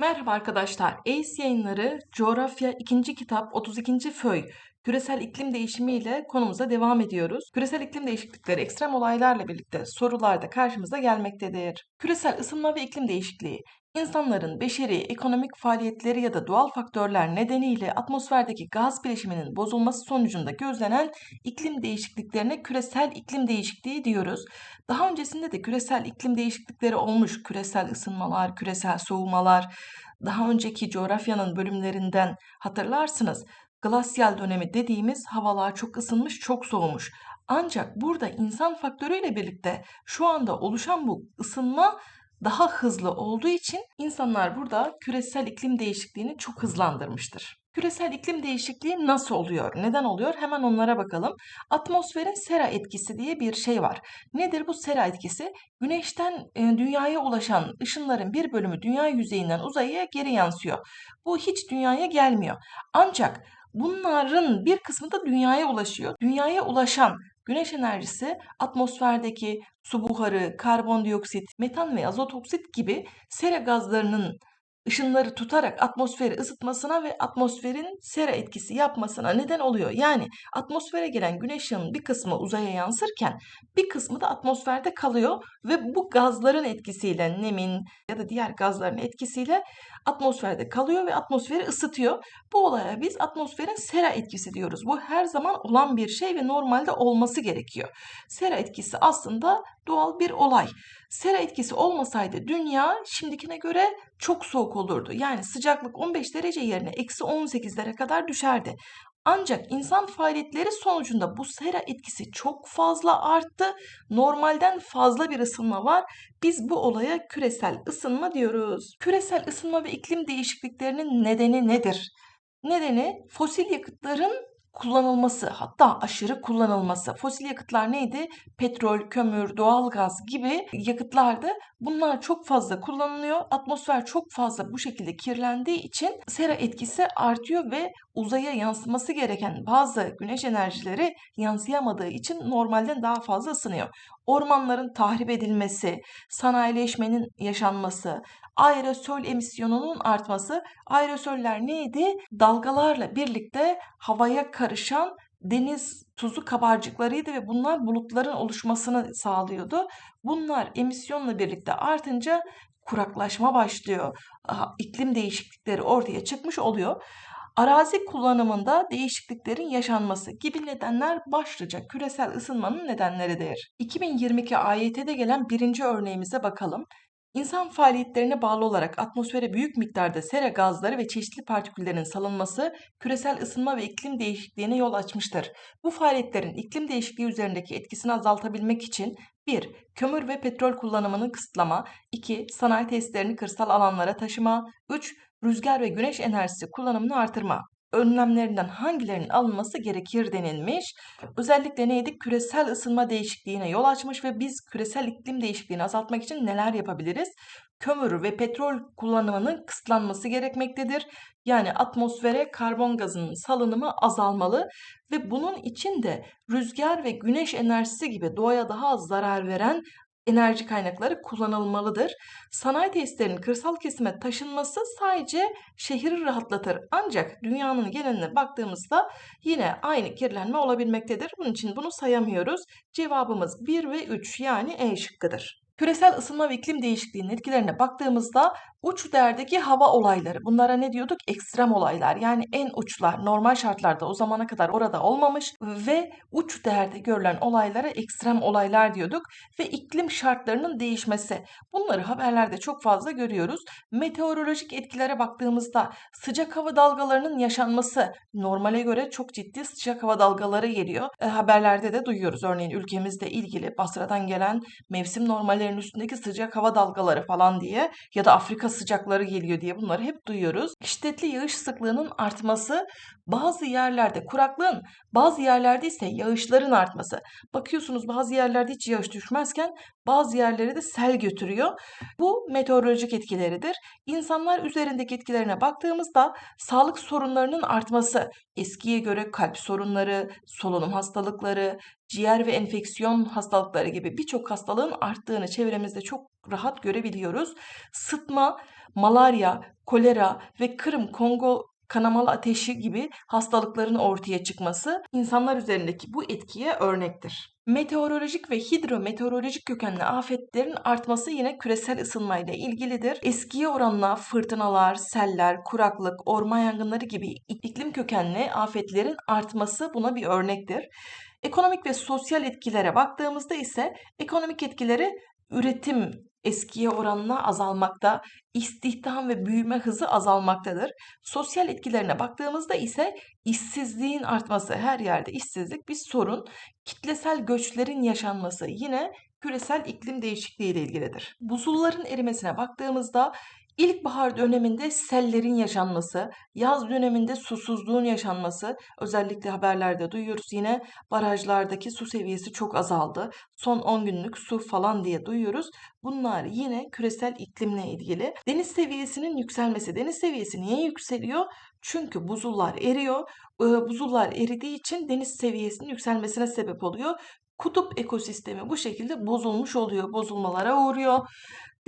Merhaba arkadaşlar. ACE yayınları Coğrafya 2. kitap 32. föy Küresel iklim değişimi ile konumuza devam ediyoruz. Küresel iklim değişiklikleri ekstrem olaylarla birlikte sorularda karşımıza gelmektedir. Küresel ısınma ve iklim değişikliği İnsanların beşeri, ekonomik faaliyetleri ya da doğal faktörler nedeniyle atmosferdeki gaz bileşiminin bozulması sonucunda gözlenen iklim değişikliklerine küresel iklim değişikliği diyoruz. Daha öncesinde de küresel iklim değişiklikleri olmuş. Küresel ısınmalar, küresel soğumalar. Daha önceki coğrafyanın bölümlerinden hatırlarsınız. Glasyal dönemi dediğimiz havalar çok ısınmış, çok soğumuş. Ancak burada insan faktörüyle birlikte şu anda oluşan bu ısınma daha hızlı olduğu için insanlar burada küresel iklim değişikliğini çok hızlandırmıştır. Küresel iklim değişikliği nasıl oluyor? Neden oluyor? Hemen onlara bakalım. Atmosferin sera etkisi diye bir şey var. Nedir bu sera etkisi? Güneşten e, dünyaya ulaşan ışınların bir bölümü dünya yüzeyinden uzaya geri yansıyor. Bu hiç dünyaya gelmiyor. Ancak bunların bir kısmı da dünyaya ulaşıyor. Dünyaya ulaşan Güneş enerjisi atmosferdeki su buharı, karbondioksit, metan ve azot oksit gibi sera gazlarının ışınları tutarak atmosferi ısıtmasına ve atmosferin sera etkisi yapmasına neden oluyor. Yani atmosfere gelen güneş ışığının bir kısmı uzaya yansırken bir kısmı da atmosferde kalıyor ve bu gazların etkisiyle nemin ya da diğer gazların etkisiyle atmosferde kalıyor ve atmosferi ısıtıyor. Bu olaya biz atmosferin sera etkisi diyoruz. Bu her zaman olan bir şey ve normalde olması gerekiyor. Sera etkisi aslında doğal bir olay. Sera etkisi olmasaydı dünya şimdikine göre çok soğuk olurdu. Yani sıcaklık 15 derece yerine eksi 18'lere kadar düşerdi. Ancak insan faaliyetleri sonucunda bu sera etkisi çok fazla arttı. Normalden fazla bir ısınma var. Biz bu olaya küresel ısınma diyoruz. Küresel ısınma ve iklim değişikliklerinin nedeni nedir? Nedeni fosil yakıtların kullanılması hatta aşırı kullanılması. Fosil yakıtlar neydi? Petrol, kömür, doğalgaz gibi yakıtlardı. Bunlar çok fazla kullanılıyor. Atmosfer çok fazla bu şekilde kirlendiği için sera etkisi artıyor ve uzaya yansıması gereken bazı güneş enerjileri yansıyamadığı için normalden daha fazla ısınıyor. Ormanların tahrip edilmesi, sanayileşmenin yaşanması, aerosol emisyonunun artması. Aerosoller neydi? Dalgalarla birlikte havaya karışan deniz tuzu kabarcıklarıydı ve bunlar bulutların oluşmasını sağlıyordu. Bunlar emisyonla birlikte artınca kuraklaşma başlıyor. İklim değişiklikleri ortaya çıkmış oluyor. Arazi kullanımında değişikliklerin yaşanması gibi nedenler başlıca küresel ısınmanın nedenleridir. 2022 AYT'de gelen birinci örneğimize bakalım. İnsan faaliyetlerine bağlı olarak atmosfere büyük miktarda sera gazları ve çeşitli partiküllerin salınması küresel ısınma ve iklim değişikliğine yol açmıştır. Bu faaliyetlerin iklim değişikliği üzerindeki etkisini azaltabilmek için 1. Kömür ve petrol kullanımını kısıtlama 2. Sanayi tesislerini kırsal alanlara taşıma 3. Rüzgar ve güneş enerjisi kullanımını artırma önlemlerinden hangilerinin alınması gerekir denilmiş. Özellikle neydi? Küresel ısınma değişikliğine yol açmış ve biz küresel iklim değişikliğini azaltmak için neler yapabiliriz? Kömür ve petrol kullanımının kısıtlanması gerekmektedir. Yani atmosfere karbon gazının salınımı azalmalı ve bunun için de rüzgar ve güneş enerjisi gibi doğaya daha az zarar veren enerji kaynakları kullanılmalıdır. Sanayi tesislerinin kırsal kesime taşınması sadece şehri rahatlatır. Ancak dünyanın geneline baktığımızda yine aynı kirlenme olabilmektedir. Bunun için bunu sayamıyoruz. Cevabımız 1 ve 3 yani E şıkkıdır. Küresel ısınma ve iklim değişikliğinin etkilerine baktığımızda uç değerdeki hava olayları. Bunlara ne diyorduk? Ekstrem olaylar. Yani en uçlar normal şartlarda o zamana kadar orada olmamış ve uç değerde görülen olaylara ekstrem olaylar diyorduk ve iklim şartlarının değişmesi. Bunları haberlerde çok fazla görüyoruz. Meteorolojik etkilere baktığımızda sıcak hava dalgalarının yaşanması normale göre çok ciddi sıcak hava dalgaları geliyor. E, haberlerde de duyuyoruz. Örneğin ülkemizde ilgili Basra'dan gelen mevsim normallerinin üstündeki sıcak hava dalgaları falan diye ya da Afrika Afrika sıcakları geliyor diye bunları hep duyuyoruz. Şiddetli yağış sıklığının artması, bazı yerlerde kuraklığın, bazı yerlerde ise yağışların artması. Bakıyorsunuz bazı yerlerde hiç yağış düşmezken bazı yerlere de sel götürüyor. Bu meteorolojik etkileridir. İnsanlar üzerindeki etkilerine baktığımızda sağlık sorunlarının artması, eskiye göre kalp sorunları, solunum hastalıkları, ciğer ve enfeksiyon hastalıkları gibi birçok hastalığın arttığını çevremizde çok rahat görebiliyoruz. Sıtma, malaria, kolera ve Kırım Kongo kanamalı ateşi gibi hastalıkların ortaya çıkması insanlar üzerindeki bu etkiye örnektir. Meteorolojik ve hidrometeorolojik kökenli afetlerin artması yine küresel ısınmayla ilgilidir. Eskiye oranla fırtınalar, seller, kuraklık, orman yangınları gibi iklim kökenli afetlerin artması buna bir örnektir. Ekonomik ve sosyal etkilere baktığımızda ise ekonomik etkileri üretim eskiye oranla azalmakta, istihdam ve büyüme hızı azalmaktadır. Sosyal etkilerine baktığımızda ise işsizliğin artması, her yerde işsizlik bir sorun. Kitlesel göçlerin yaşanması yine küresel iklim değişikliği ile ilgilidir. Buzulların erimesine baktığımızda İlkbahar döneminde sellerin yaşanması, yaz döneminde susuzluğun yaşanması, özellikle haberlerde duyuyoruz yine barajlardaki su seviyesi çok azaldı. Son 10 günlük su falan diye duyuyoruz. Bunlar yine küresel iklimle ilgili. Deniz seviyesinin yükselmesi. Deniz seviyesi niye yükseliyor? Çünkü buzullar eriyor. Buzullar eridiği için deniz seviyesinin yükselmesine sebep oluyor. Kutup ekosistemi bu şekilde bozulmuş oluyor, bozulmalara uğruyor.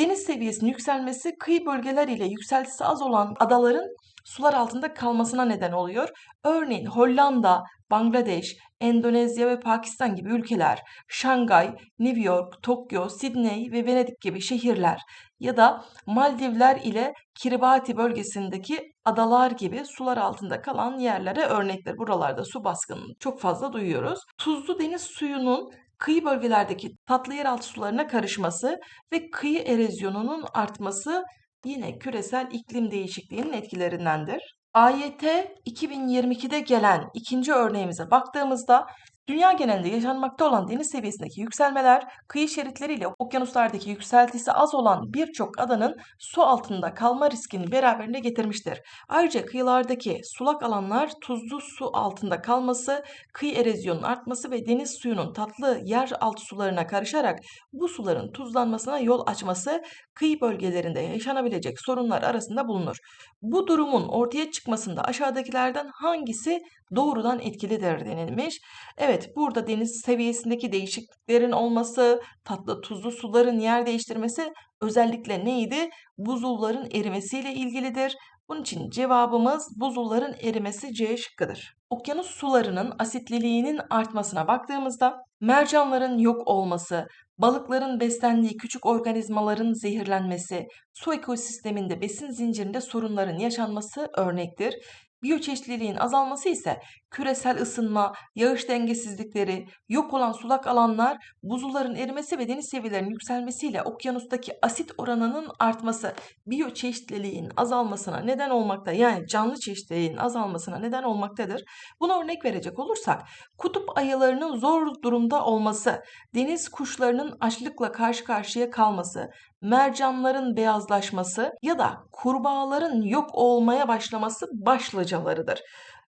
Deniz seviyesinin yükselmesi kıyı bölgeler ile yükseltisi az olan adaların sular altında kalmasına neden oluyor. Örneğin Hollanda, Bangladeş, Endonezya ve Pakistan gibi ülkeler, Şangay, New York, Tokyo, Sydney ve Venedik gibi şehirler ya da Maldivler ile Kiribati bölgesindeki adalar gibi sular altında kalan yerlere örnekler. Buralarda su baskınını çok fazla duyuyoruz. Tuzlu deniz suyunun kıyı bölgelerdeki tatlı yeraltı sularına karışması ve kıyı erozyonunun artması yine küresel iklim değişikliğinin etkilerindendir. AYT 2022'de gelen ikinci örneğimize baktığımızda Dünya genelinde yaşanmakta olan deniz seviyesindeki yükselmeler, kıyı şeritleriyle okyanuslardaki yükseltisi az olan birçok adanın su altında kalma riskini beraberinde getirmiştir. Ayrıca kıyılardaki sulak alanlar tuzlu su altında kalması, kıyı erozyonunun artması ve deniz suyunun tatlı yer altı sularına karışarak bu suların tuzlanmasına yol açması kıyı bölgelerinde yaşanabilecek sorunlar arasında bulunur. Bu durumun ortaya çıkmasında aşağıdakilerden hangisi doğrudan etkilidir denilmiş. Evet burada deniz seviyesindeki değişikliklerin olması, tatlı tuzlu suların yer değiştirmesi özellikle neydi? Buzulların erimesiyle ilgilidir. Bunun için cevabımız buzulların erimesi C şıkkıdır. Okyanus sularının asitliliğinin artmasına baktığımızda mercanların yok olması, balıkların beslendiği küçük organizmaların zehirlenmesi, su ekosisteminde besin zincirinde sorunların yaşanması örnektir. Biyoçeşitliliğin azalması ise küresel ısınma, yağış dengesizlikleri, yok olan sulak alanlar, buzulların erimesi ve deniz seviyelerinin yükselmesiyle okyanustaki asit oranının artması biyoçeşitliliğin azalmasına neden olmakta. Yani canlı çeşitliliğin azalmasına neden olmaktadır. Buna örnek verecek olursak kutup ayılarının zor durumda olması, deniz kuşlarının açlıkla karşı karşıya kalması, mercanların beyazlaşması ya da kurbağaların yok olmaya başlaması başlıcalarıdır.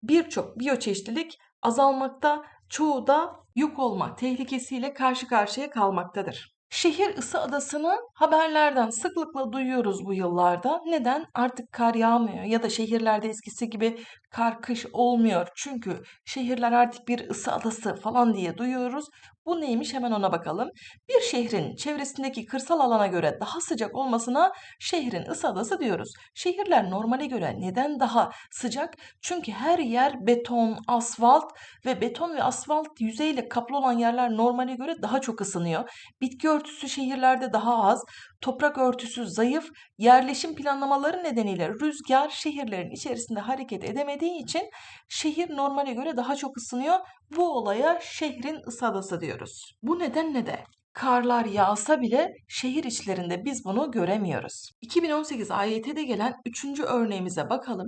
Birçok biyoçeşitlilik azalmakta, çoğu da yok olma tehlikesiyle karşı karşıya kalmaktadır. Şehir ısı adasını haberlerden sıklıkla duyuyoruz bu yıllarda. Neden? Artık kar yağmıyor ya da şehirlerde eskisi gibi kar kış olmuyor. Çünkü şehirler artık bir ısı adası falan diye duyuyoruz. Bu neymiş hemen ona bakalım. Bir şehrin çevresindeki kırsal alana göre daha sıcak olmasına şehrin ısı adası diyoruz. Şehirler normale göre neden daha sıcak? Çünkü her yer beton, asfalt ve beton ve asfalt yüzeyle kaplı olan yerler normale göre daha çok ısınıyor. Bitki örtüsü şehirlerde daha az, toprak örtüsü zayıf, yerleşim planlamaları nedeniyle rüzgar şehirlerin içerisinde hareket edemediği için şehir normale göre daha çok ısınıyor. Bu olaya şehrin ısı adası diyoruz. Bu nedenle de karlar yağsa bile şehir içlerinde biz bunu göremiyoruz. 2018 AYT'de gelen 3. örneğimize bakalım.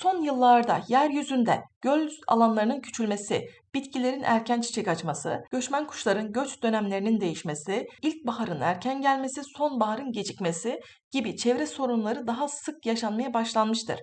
Son yıllarda yeryüzünde göl alanlarının küçülmesi, bitkilerin erken çiçek açması, göçmen kuşların göç dönemlerinin değişmesi, ilkbaharın erken gelmesi, sonbaharın gecikmesi gibi çevre sorunları daha sık yaşanmaya başlanmıştır.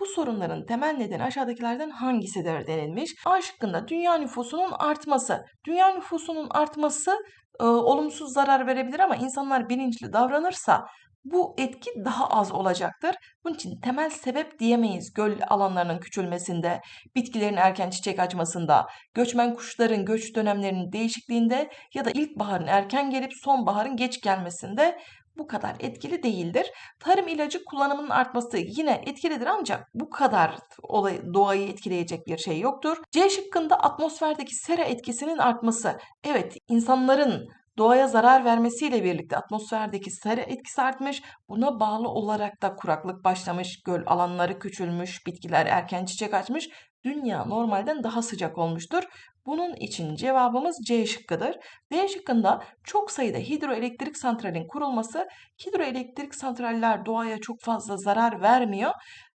Bu sorunların temel nedeni aşağıdakilerden hangisidir denilmiş. A şıkkında dünya nüfusunun artması. Dünya nüfusunun artması e, olumsuz zarar verebilir ama insanlar bilinçli davranırsa bu etki daha az olacaktır. Bunun için temel sebep diyemeyiz göl alanlarının küçülmesinde, bitkilerin erken çiçek açmasında, göçmen kuşların göç dönemlerinin değişikliğinde ya da ilkbaharın erken gelip sonbaharın geç gelmesinde bu kadar etkili değildir. Tarım ilacı kullanımının artması yine etkilidir ancak bu kadar olay, doğayı etkileyecek bir şey yoktur. C şıkkında atmosferdeki sera etkisinin artması. Evet insanların doğaya zarar vermesiyle birlikte atmosferdeki sera etkisi artmış. Buna bağlı olarak da kuraklık başlamış, göl alanları küçülmüş, bitkiler erken çiçek açmış. Dünya normalden daha sıcak olmuştur. Bunun için cevabımız C şıkkıdır. D şıkkında çok sayıda hidroelektrik santralin kurulması, hidroelektrik santraller doğaya çok fazla zarar vermiyor.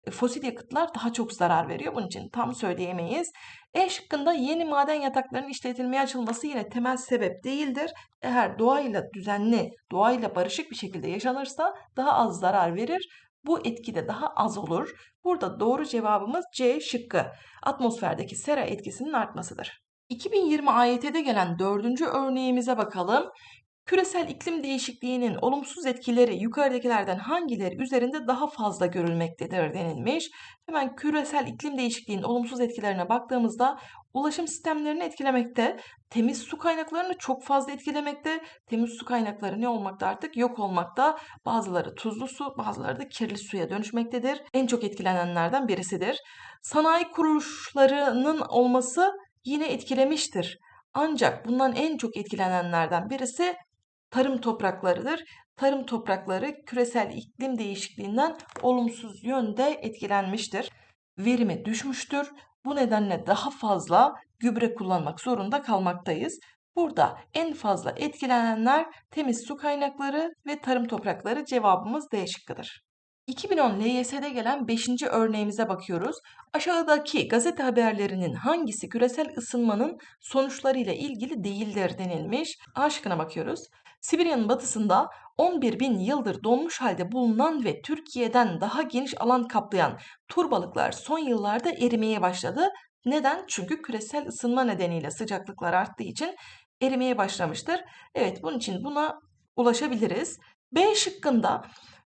E, Fosil yakıtlar daha çok zarar veriyor. Bunun için tam söyleyemeyiz. E şıkkında yeni maden yataklarının işletilmeye açılması yine temel sebep değildir. Eğer doğayla düzenli, doğayla barışık bir şekilde yaşanırsa daha az zarar verir. Bu etki de daha az olur. Burada doğru cevabımız C şıkkı. Atmosferdeki sera etkisinin artmasıdır. 2020 AYT'de gelen dördüncü örneğimize bakalım. Küresel iklim değişikliğinin olumsuz etkileri yukarıdakilerden hangileri üzerinde daha fazla görülmektedir denilmiş. Hemen küresel iklim değişikliğinin olumsuz etkilerine baktığımızda ulaşım sistemlerini etkilemekte, temiz su kaynaklarını çok fazla etkilemekte. Temiz su kaynakları ne olmakta artık? Yok olmakta. Bazıları tuzlu su, bazıları da kirli suya dönüşmektedir. En çok etkilenenlerden birisidir. Sanayi kuruluşlarının olması yine etkilemiştir. Ancak bundan en çok etkilenenlerden birisi tarım topraklarıdır. Tarım toprakları küresel iklim değişikliğinden olumsuz yönde etkilenmiştir. Verimi düşmüştür. Bu nedenle daha fazla gübre kullanmak zorunda kalmaktayız. Burada en fazla etkilenenler temiz su kaynakları ve tarım toprakları cevabımız D şıkkıdır. 2010 LYS'de gelen 5. örneğimize bakıyoruz. Aşağıdaki gazete haberlerinin hangisi küresel ısınmanın sonuçlarıyla ilgili değildir denilmiş. A şıkkına bakıyoruz. Sibirya'nın batısında 11 bin yıldır donmuş halde bulunan ve Türkiye'den daha geniş alan kaplayan turbalıklar son yıllarda erimeye başladı. Neden? Çünkü küresel ısınma nedeniyle sıcaklıklar arttığı için erimeye başlamıştır. Evet bunun için buna ulaşabiliriz. B şıkkında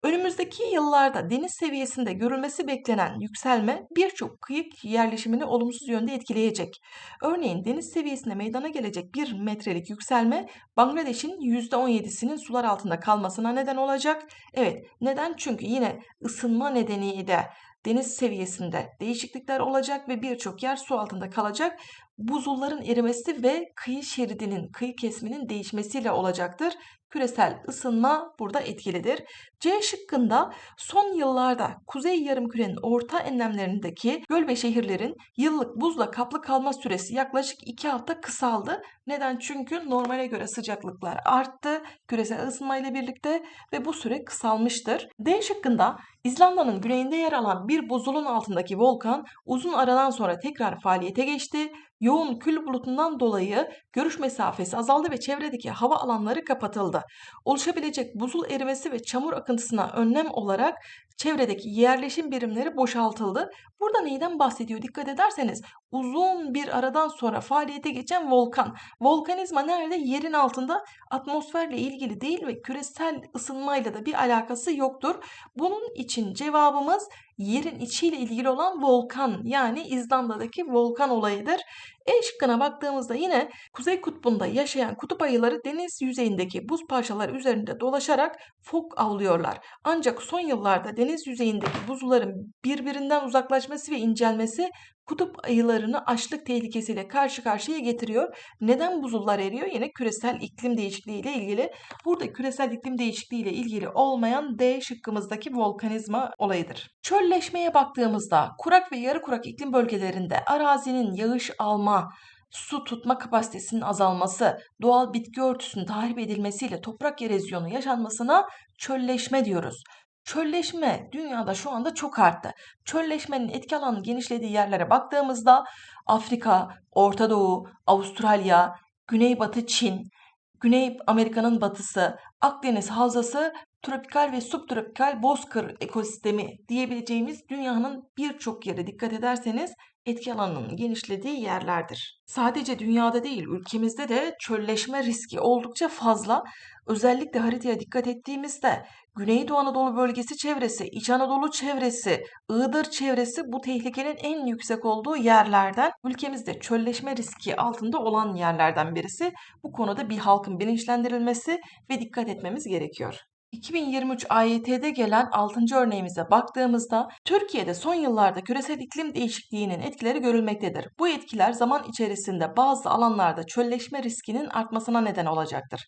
Önümüzdeki yıllarda deniz seviyesinde görülmesi beklenen yükselme birçok kıyık yerleşimini olumsuz yönde etkileyecek. Örneğin deniz seviyesinde meydana gelecek bir metrelik yükselme Bangladeş'in %17'sinin sular altında kalmasına neden olacak. Evet neden? Çünkü yine ısınma nedeniyle deniz seviyesinde değişiklikler olacak ve birçok yer su altında kalacak. Buzulların erimesi ve kıyı şeridinin, kıyı kesminin değişmesiyle olacaktır küresel ısınma burada etkilidir. C şıkkında son yıllarda Kuzey Yarımküre'nin orta enlemlerindeki göl ve şehirlerin yıllık buzla kaplı kalma süresi yaklaşık 2 hafta kısaldı. Neden? Çünkü normale göre sıcaklıklar arttı küresel ısınma ile birlikte ve bu süre kısalmıştır. D şıkkında İzlanda'nın güneyinde yer alan bir buzulun altındaki volkan uzun aradan sonra tekrar faaliyete geçti yoğun kül bulutundan dolayı görüş mesafesi azaldı ve çevredeki hava alanları kapatıldı. Oluşabilecek buzul erimesi ve çamur akıntısına önlem olarak çevredeki yerleşim birimleri boşaltıldı. Burada neyden bahsediyor dikkat ederseniz uzun bir aradan sonra faaliyete geçen volkan. Volkanizma nerede? Yerin altında atmosferle ilgili değil ve küresel ısınmayla da bir alakası yoktur. Bunun için cevabımız yerin içiyle ilgili olan volkan yani İzlanda'daki volkan olayıdır. E şıkkına baktığımızda yine Kuzey Kutbu'nda yaşayan kutup ayıları deniz yüzeyindeki buz parçaları üzerinde dolaşarak fok avlıyorlar. Ancak son yıllarda deniz yüzeyindeki buzulların birbirinden uzaklaşması ve incelmesi kutup ayılarını açlık tehlikesiyle karşı karşıya getiriyor. Neden buzullar eriyor? Yine küresel iklim değişikliği ile ilgili. Burada küresel iklim değişikliği ile ilgili olmayan D şıkkımızdaki volkanizma olayıdır. Çölleşmeye baktığımızda kurak ve yarı kurak iklim bölgelerinde arazinin yağış alma, su tutma kapasitesinin azalması, doğal bitki örtüsünün tahrip edilmesiyle toprak erozyonu yaşanmasına çölleşme diyoruz. Çölleşme dünyada şu anda çok arttı. Çölleşmenin etki alanı genişlediği yerlere baktığımızda Afrika, Orta Doğu, Avustralya, Güneybatı Çin, Güney Amerika'nın batısı, Akdeniz havzası, tropikal ve subtropikal bozkır ekosistemi diyebileceğimiz dünyanın birçok yere dikkat ederseniz etki alanının genişlediği yerlerdir. Sadece dünyada değil, ülkemizde de çölleşme riski oldukça fazla. Özellikle haritaya dikkat ettiğimizde Güneydoğu Anadolu bölgesi çevresi, İç Anadolu çevresi, Iğdır çevresi bu tehlikenin en yüksek olduğu yerlerden. Ülkemizde çölleşme riski altında olan yerlerden birisi. Bu konuda bir halkın bilinçlendirilmesi ve dikkat etmemiz gerekiyor. 2023 AYT'de gelen 6. örneğimize baktığımızda Türkiye'de son yıllarda küresel iklim değişikliğinin etkileri görülmektedir. Bu etkiler zaman içerisinde bazı alanlarda çölleşme riskinin artmasına neden olacaktır.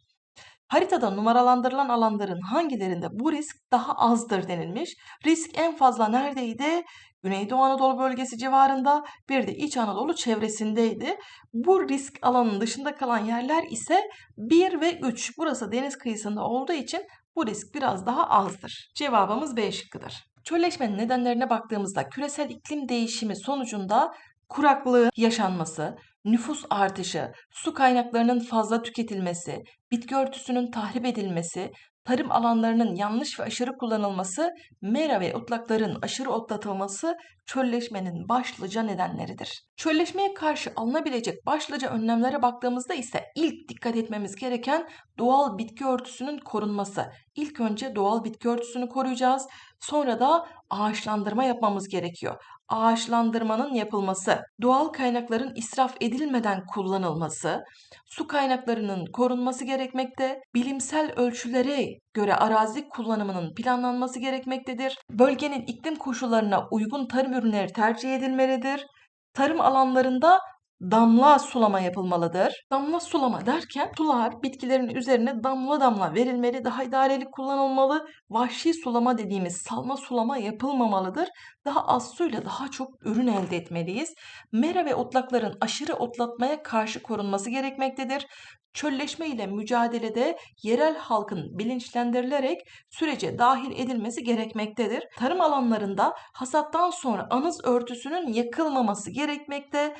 Haritada numaralandırılan alanların hangilerinde bu risk daha azdır denilmiş. Risk en fazla neredeydi? Güneydoğu Anadolu bölgesi civarında bir de İç Anadolu çevresindeydi. Bu risk alanının dışında kalan yerler ise 1 ve 3. Burası deniz kıyısında olduğu için bu risk biraz daha azdır. Cevabımız B şıkkıdır. Çölleşmenin nedenlerine baktığımızda küresel iklim değişimi sonucunda kuraklığın yaşanması, nüfus artışı, su kaynaklarının fazla tüketilmesi, bitki örtüsünün tahrip edilmesi, tarım alanlarının yanlış ve aşırı kullanılması, mera ve otlakların aşırı otlatılması çölleşmenin başlıca nedenleridir. Çölleşmeye karşı alınabilecek başlıca önlemlere baktığımızda ise ilk dikkat etmemiz gereken doğal bitki örtüsünün korunması. İlk önce doğal bitki örtüsünü koruyacağız. Sonra da ağaçlandırma yapmamız gerekiyor. Ağaçlandırmanın yapılması, doğal kaynakların israf edilmeden kullanılması, su kaynaklarının korunması gerekmekte, bilimsel ölçülere göre arazi kullanımının planlanması gerekmektedir. Bölgenin iklim koşullarına uygun tarım ürünleri tercih edilmelidir. Tarım alanlarında damla sulama yapılmalıdır. Damla sulama derken sular bitkilerin üzerine damla damla verilmeli, daha idareli kullanılmalı. Vahşi sulama dediğimiz salma sulama yapılmamalıdır. Daha az suyla daha çok ürün elde etmeliyiz. Mera ve otlakların aşırı otlatmaya karşı korunması gerekmektedir. Çölleşme ile mücadelede yerel halkın bilinçlendirilerek sürece dahil edilmesi gerekmektedir. Tarım alanlarında hasattan sonra anız örtüsünün yakılmaması gerekmekte.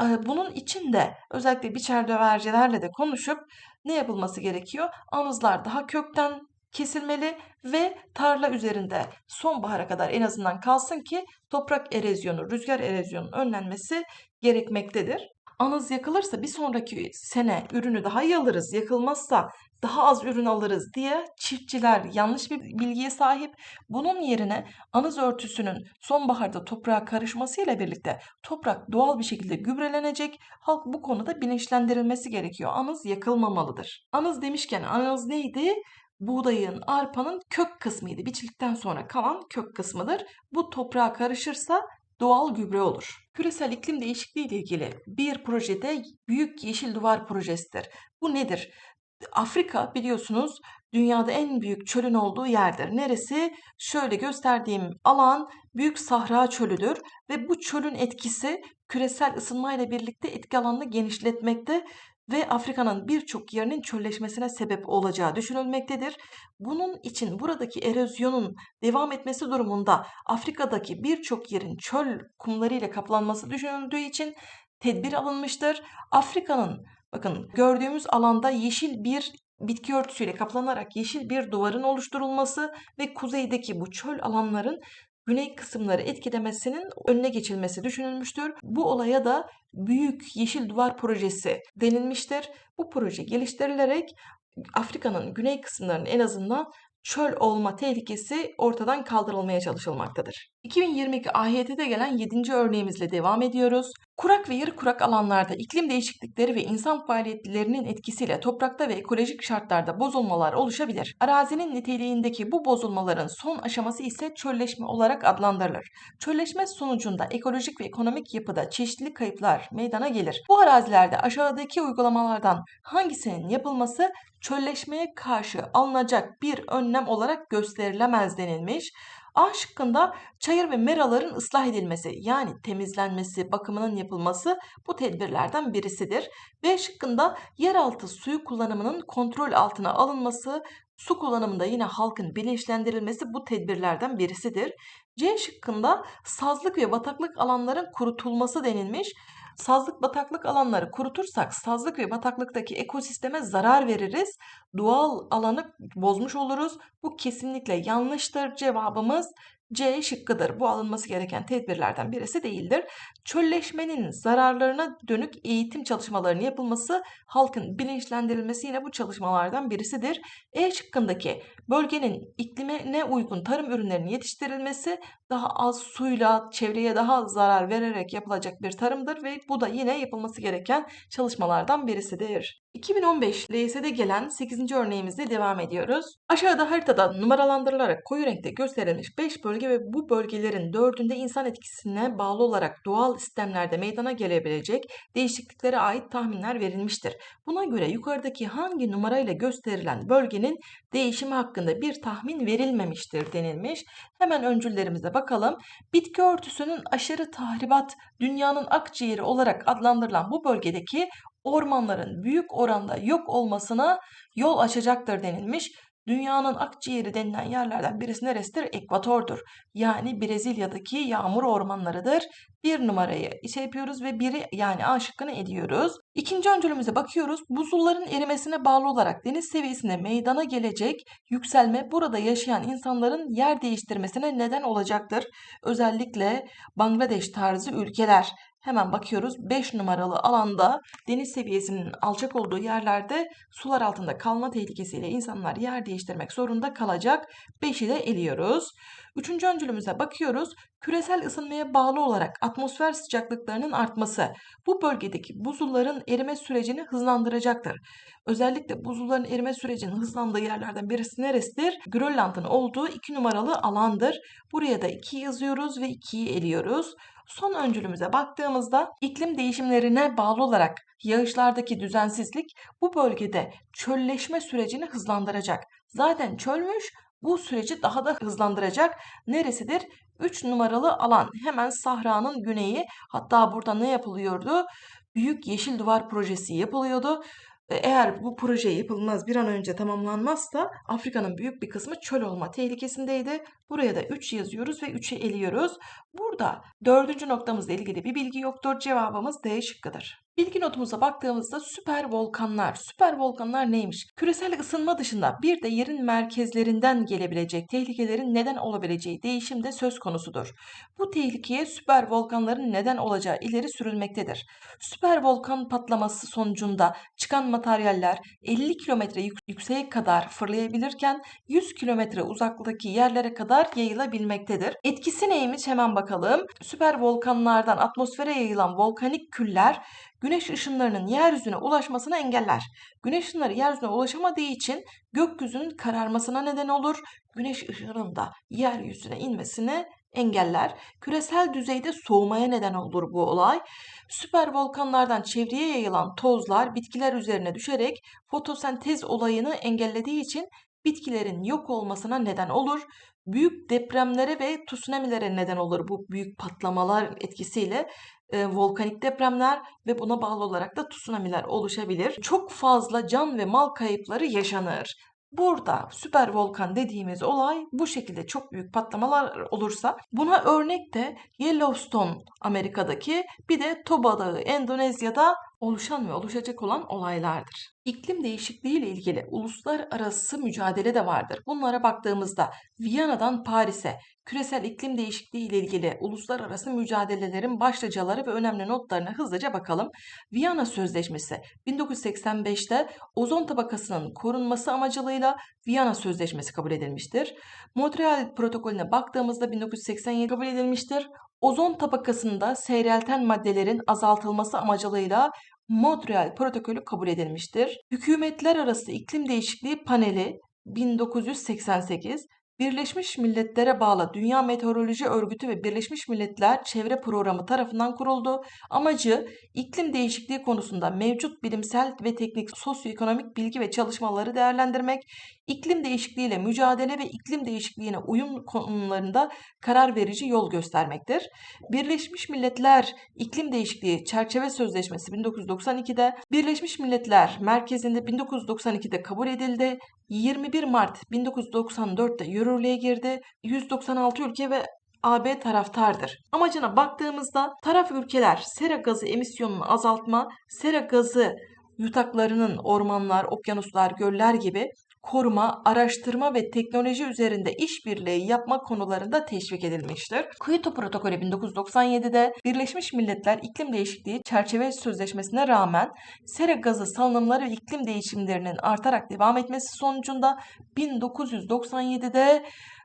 Bunun için de özellikle biçer dövercilerle de konuşup ne yapılması gerekiyor? Anızlar daha kökten kesilmeli ve tarla üzerinde sonbahara kadar en azından kalsın ki toprak erozyonu, rüzgar erozyonunun önlenmesi gerekmektedir. Anız yakılırsa bir sonraki sene ürünü daha iyi alırız. Yakılmazsa daha az ürün alırız diye çiftçiler yanlış bir bilgiye sahip. Bunun yerine anız örtüsünün sonbaharda toprağa karışmasıyla birlikte toprak doğal bir şekilde gübrelenecek. Halk bu konuda bilinçlendirilmesi gerekiyor. Anız yakılmamalıdır. Anız demişken anız neydi? buğdayın, arpanın kök kısmıydı. Biçildikten sonra kalan kök kısmıdır. Bu toprağa karışırsa doğal gübre olur. Küresel iklim değişikliği ile ilgili bir projede Büyük Yeşil Duvar projesidir. Bu nedir? Afrika biliyorsunuz dünyada en büyük çölün olduğu yerdir. Neresi? Şöyle gösterdiğim alan Büyük Sahra Çölü'dür ve bu çölün etkisi küresel ısınmayla birlikte etki alanını genişletmekte ve Afrika'nın birçok yerinin çölleşmesine sebep olacağı düşünülmektedir. Bunun için buradaki erozyonun devam etmesi durumunda Afrika'daki birçok yerin çöl kumları ile kaplanması düşünüldüğü için tedbir alınmıştır. Afrika'nın bakın gördüğümüz alanda yeşil bir bitki örtüsüyle kaplanarak yeşil bir duvarın oluşturulması ve kuzeydeki bu çöl alanların güney kısımları etkilemesinin önüne geçilmesi düşünülmüştür. Bu olaya da Büyük Yeşil Duvar Projesi denilmiştir. Bu proje geliştirilerek Afrika'nın güney kısımlarının en azından çöl olma tehlikesi ortadan kaldırılmaya çalışılmaktadır. 2022 AYT'de gelen 7. örneğimizle devam ediyoruz. Kurak ve yarı kurak alanlarda iklim değişiklikleri ve insan faaliyetlerinin etkisiyle toprakta ve ekolojik şartlarda bozulmalar oluşabilir. Arazinin niteliğindeki bu bozulmaların son aşaması ise çölleşme olarak adlandırılır. Çölleşme sonucunda ekolojik ve ekonomik yapıda çeşitli kayıplar meydana gelir. Bu arazilerde aşağıdaki uygulamalardan hangisinin yapılması çölleşmeye karşı alınacak bir önlem olarak gösterilemez denilmiş. A şıkkında çayır ve meraların ıslah edilmesi yani temizlenmesi, bakımının yapılması bu tedbirlerden birisidir. B şıkkında yeraltı suyu kullanımının kontrol altına alınması, su kullanımında yine halkın bilinçlendirilmesi bu tedbirlerden birisidir. C şıkkında sazlık ve bataklık alanların kurutulması denilmiş. Sazlık bataklık alanları kurutursak sazlık ve bataklıktaki ekosisteme zarar veririz. Doğal alanı bozmuş oluruz. Bu kesinlikle yanlıştır. Cevabımız C şıkkıdır. Bu alınması gereken tedbirlerden birisi değildir. Çölleşmenin zararlarına dönük eğitim çalışmalarının yapılması, halkın bilinçlendirilmesi yine bu çalışmalardan birisidir. E şıkkındaki bölgenin iklimine uygun tarım ürünlerinin yetiştirilmesi daha az suyla çevreye daha zarar vererek yapılacak bir tarımdır ve bu da yine yapılması gereken çalışmalardan birisidir. 2015 LYS'de gelen 8. örneğimizle devam ediyoruz. Aşağıda haritada numaralandırılarak koyu renkte gösterilmiş 5 bölge ve bu bölgelerin 4'ünde insan etkisine bağlı olarak doğal sistemlerde meydana gelebilecek değişikliklere ait tahminler verilmiştir. Buna göre yukarıdaki hangi numarayla gösterilen bölgenin değişimi hakkında bir tahmin verilmemiştir denilmiş. Hemen öncüllerimize bakalım. Bitki örtüsünün aşırı tahribat dünyanın akciğeri olarak adlandırılan bu bölgedeki ormanların büyük oranda yok olmasına yol açacaktır denilmiş. Dünyanın akciğeri denilen yerlerden birisi neresidir? Ekvatordur. Yani Brezilya'daki yağmur ormanlarıdır. Bir numarayı şey yapıyoruz ve biri yani A şıkkını ediyoruz. İkinci öncülümüze bakıyoruz. Buzulların erimesine bağlı olarak deniz seviyesinde meydana gelecek yükselme burada yaşayan insanların yer değiştirmesine neden olacaktır. Özellikle Bangladeş tarzı ülkeler Hemen bakıyoruz 5 numaralı alanda deniz seviyesinin alçak olduğu yerlerde sular altında kalma tehlikesiyle insanlar yer değiştirmek zorunda kalacak. 5'i de eliyoruz. Üçüncü öncülümüze bakıyoruz. Küresel ısınmaya bağlı olarak atmosfer sıcaklıklarının artması bu bölgedeki buzulların erime sürecini hızlandıracaktır. Özellikle buzulların erime sürecinin hızlandığı yerlerden birisi neresidir? Grönland'ın olduğu 2 numaralı alandır. Buraya da 2 yazıyoruz ve 2'yi eliyoruz. Son öncülümüze baktığımızda iklim değişimlerine bağlı olarak yağışlardaki düzensizlik bu bölgede çölleşme sürecini hızlandıracak. Zaten çölmüş bu süreci daha da hızlandıracak. Neresidir? 3 numaralı alan hemen Sahra'nın güneyi hatta burada ne yapılıyordu? Büyük Yeşil Duvar projesi yapılıyordu. Eğer bu proje yapılmaz bir an önce tamamlanmazsa Afrika'nın büyük bir kısmı çöl olma tehlikesindeydi. Buraya da 3 yazıyoruz ve 3'ü eliyoruz. Burada dördüncü noktamızla ilgili bir bilgi yoktur. Cevabımız D şıkkıdır. Bilgi notumuza baktığımızda süper volkanlar. Süper volkanlar neymiş? Küresel ısınma dışında bir de yerin merkezlerinden gelebilecek tehlikelerin neden olabileceği değişim de söz konusudur. Bu tehlikeye süper volkanların neden olacağı ileri sürülmektedir. Süper volkan patlaması sonucunda çıkan materyaller 50 kilometre yükseğe kadar fırlayabilirken 100 kilometre uzaklıktaki yerlere kadar yayılabilmektedir. Etkisi neymiş hemen bakalım. Süper volkanlardan atmosfere yayılan volkanik küller güneş ışınlarının yeryüzüne ulaşmasını engeller. Güneş ışınları yeryüzüne ulaşamadığı için gökyüzünün kararmasına neden olur. Güneş ışığının da yeryüzüne inmesini engeller. Küresel düzeyde soğumaya neden olur bu olay. Süper volkanlardan çevreye yayılan tozlar bitkiler üzerine düşerek fotosentez olayını engellediği için bitkilerin yok olmasına neden olur. Büyük depremlere ve tsunamilere neden olur bu büyük patlamalar etkisiyle e, volkanik depremler ve buna bağlı olarak da tsunamiler oluşabilir. Çok fazla can ve mal kayıpları yaşanır. Burada süper volkan dediğimiz olay bu şekilde çok büyük patlamalar olursa buna örnek de Yellowstone Amerika'daki bir de Toba Dağı Endonezya'da oluşan ve oluşacak olan olaylardır. İklim değişikliği ile ilgili uluslararası mücadele de vardır. Bunlara baktığımızda Viyana'dan Paris'e küresel iklim değişikliği ile ilgili uluslararası mücadelelerin başlıcaları ve önemli notlarına hızlıca bakalım. Viyana Sözleşmesi 1985'te ozon tabakasının korunması amacılığıyla Viyana Sözleşmesi kabul edilmiştir. Montreal protokolüne baktığımızda 1987 kabul edilmiştir. Ozon tabakasında seyrelten maddelerin azaltılması amacılığıyla Montreal protokolü kabul edilmiştir. Hükümetler Arası İklim Değişikliği Paneli 1988 Birleşmiş Milletler'e bağlı Dünya Meteoroloji Örgütü ve Birleşmiş Milletler Çevre Programı tarafından kuruldu. Amacı iklim değişikliği konusunda mevcut bilimsel ve teknik sosyoekonomik bilgi ve çalışmaları değerlendirmek, iklim değişikliğiyle mücadele ve iklim değişikliğine uyum konularında karar verici yol göstermektir. Birleşmiş Milletler İklim Değişikliği Çerçeve Sözleşmesi 1992'de Birleşmiş Milletler merkezinde 1992'de kabul edildi. 21 Mart 1994'te yürürlüğe girdi. 196 ülke ve AB taraftardır. Amacına baktığımızda taraf ülkeler sera gazı emisyonunu azaltma, sera gazı yutaklarının ormanlar, okyanuslar, göller gibi koruma, araştırma ve teknoloji üzerinde işbirliği yapma konularında teşvik edilmiştir. Kyoto Protokolü 1997'de Birleşmiş Milletler İklim Değişikliği Çerçeve Sözleşmesi'ne rağmen sera gazı salınımları iklim değişimlerinin artarak devam etmesi sonucunda 1997'de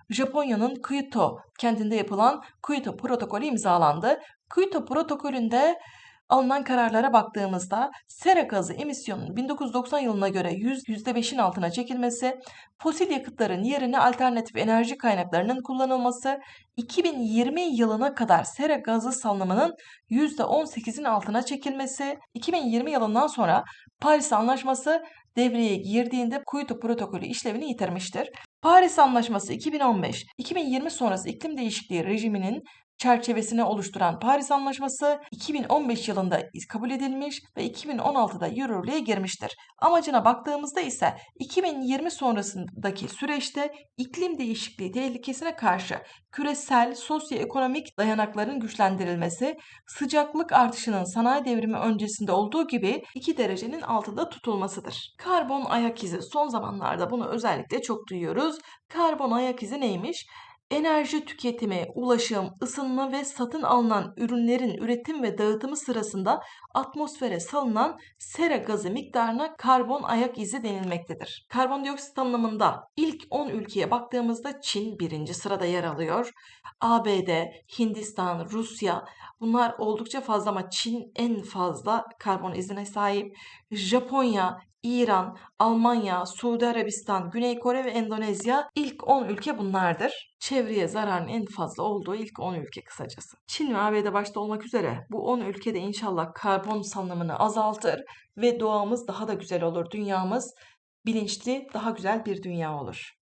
Japonya'nın Kyoto kentinde yapılan Kyoto Protokolü imzalandı. Kyoto Protokolü'nde alınan kararlara baktığımızda sera gazı emisyonunun 1990 yılına göre %, %5'in altına çekilmesi, fosil yakıtların yerine alternatif enerji kaynaklarının kullanılması, 2020 yılına kadar sera gazı salınımının %18'in altına çekilmesi, 2020 yılından sonra Paris Anlaşması devreye girdiğinde Kyoto Protokolü işlevini yitirmiştir. Paris Anlaşması 2015, 2020 sonrası iklim değişikliği rejiminin çerçevesini oluşturan Paris Anlaşması 2015 yılında kabul edilmiş ve 2016'da yürürlüğe girmiştir. Amacına baktığımızda ise 2020 sonrasındaki süreçte iklim değişikliği tehlikesine karşı küresel sosyoekonomik dayanakların güçlendirilmesi, sıcaklık artışının sanayi devrimi öncesinde olduğu gibi 2 derecenin altında tutulmasıdır. Karbon ayak izi son zamanlarda bunu özellikle çok duyuyoruz. Karbon ayak izi neymiş? Enerji tüketimi, ulaşım, ısınma ve satın alınan ürünlerin üretim ve dağıtımı sırasında atmosfere salınan sera gazı miktarına karbon ayak izi denilmektedir. Karbondioksit anlamında ilk 10 ülkeye baktığımızda Çin birinci sırada yer alıyor. ABD, Hindistan, Rusya bunlar oldukça fazla ama Çin en fazla karbon izine sahip. Japonya, İran, Almanya, Suudi Arabistan, Güney Kore ve Endonezya ilk 10 ülke bunlardır. Çevreye zararın en fazla olduğu ilk 10 ülke kısacası. Çin ve ABD başta olmak üzere bu 10 ülkede inşallah karbon salınımını azaltır ve doğamız daha da güzel olur. Dünyamız bilinçli, daha güzel bir dünya olur.